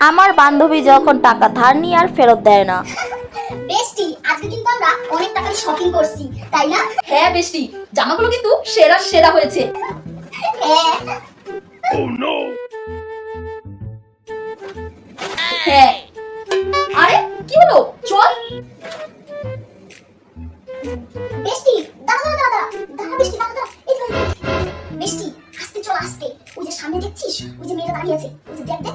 আমার বান্ধবী যখন টাকা ধার নিয়ে আর ফেরত দেয় না। বেস্টি আজকে কিন্তু আমরা অনেক টাকার শপিং করছি তাই না? হ্যাঁ বেশি জামাগুলো কিন্তু সেরা সেরা হয়েছে। হ্যাঁ। হ্যাঁ। আরে কি হলো? চল। বেস্টি দাঁড়া দাঁড়া দাঁড়া দাঁড়া বেস্টি দাঁড়া দাঁড়া এই তো। বেস্টি আস্তে চল আস্তে। ওই যে সামনে দেখছিস? ওই যে মেয়েটা দাঁড়িয়ে আছে ওই যে দেখ দেখ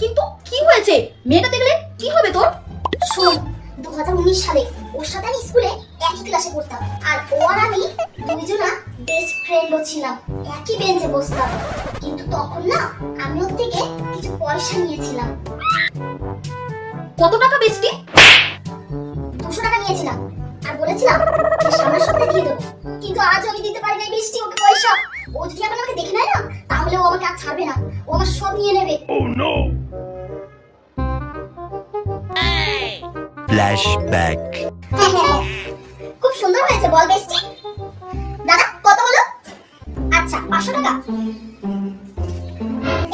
কিন্তু কি হয়েছে? মেয়েটা দেখলে কি হবে তোর? শোন দু সালে ওর সাথে আমি স্কুলে একই ক্লাসে পড়তাম। আর ও আর আমি দুইজনা বেস্ট ফ্রেন্ডও ছিলাম একই বেঞ্চে বসতাম। কিন্তু তখন না আমি ওর থেকে কিছু পয়সা নিয়েছিলাম। কত টাকা বেশি দুশো টাকা নিয়েছিলাম। আর বলেছিলাম সামনের সপ্তাহে দিয়ে দেবো। কিন্তু আজ আমি দিতে পারি নাই বৃষ্টি ওকে পয়সা। ও যদি এখন আমাকে দেখে নেয় না আমাকে আর ছাড়বে না। ও আমার সব নিয়ে নেবে. হ্যাঁ হ্যাঁ হ্যাঁ খুব সুন্দর হয়েছে বল বেস্টি দাদা কত হলো? আচ্ছা পাঁচশো টাকা।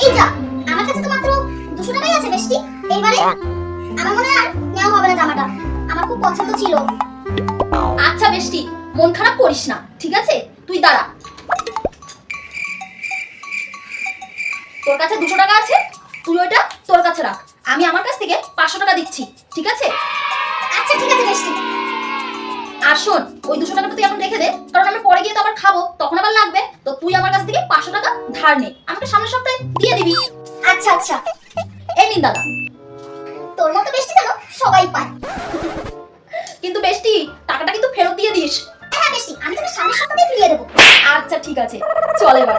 এই যা আমার কাছে তো মাত্র দুশো টাকাই আছে বেস্টি এইবারে আমার মনে আর নেওয়া হবে না জামাটা। আমার খুব পছন্দ ছিল। আচ্ছা বেষ্টি মন খারাপ করিস না ঠিক আছে? তুই দাঁড়া। তোর কাছে দুশো টাকা আছে তুই ওইটা তোর কাছে রাখ। আমি আমার কাছ থেকে পাঁচশো টাকা দিচ্ছি ঠিক আছে? আচ্ছা ঠিক আছে বেস্টি আর শোন ওই দুশো টাকাটা তুই এখন রেখে দে কারণ আমি পরে গিয়ে তো আবার খাব তখন আবার লাগবে। তো তুই আমার কাছ থেকে পাঁচশো টাকা ধার নে আমাকে সামনের সপ্তাহে দিয়ে দিবি। আচ্ছা আচ্ছা। এই নিন দাদা। তোর মতো বেস্টি যেন সবাই পায়। কিন্তু বেষ্টি টাকাটা কিন্তু ফেরত দিয়ে দিস। হ্যাঁ বেশি আমি তোকে সামনের সপ্তাহে ফিরিয়ে দেবো। আচ্ছা ঠিক আছে। চল এবার।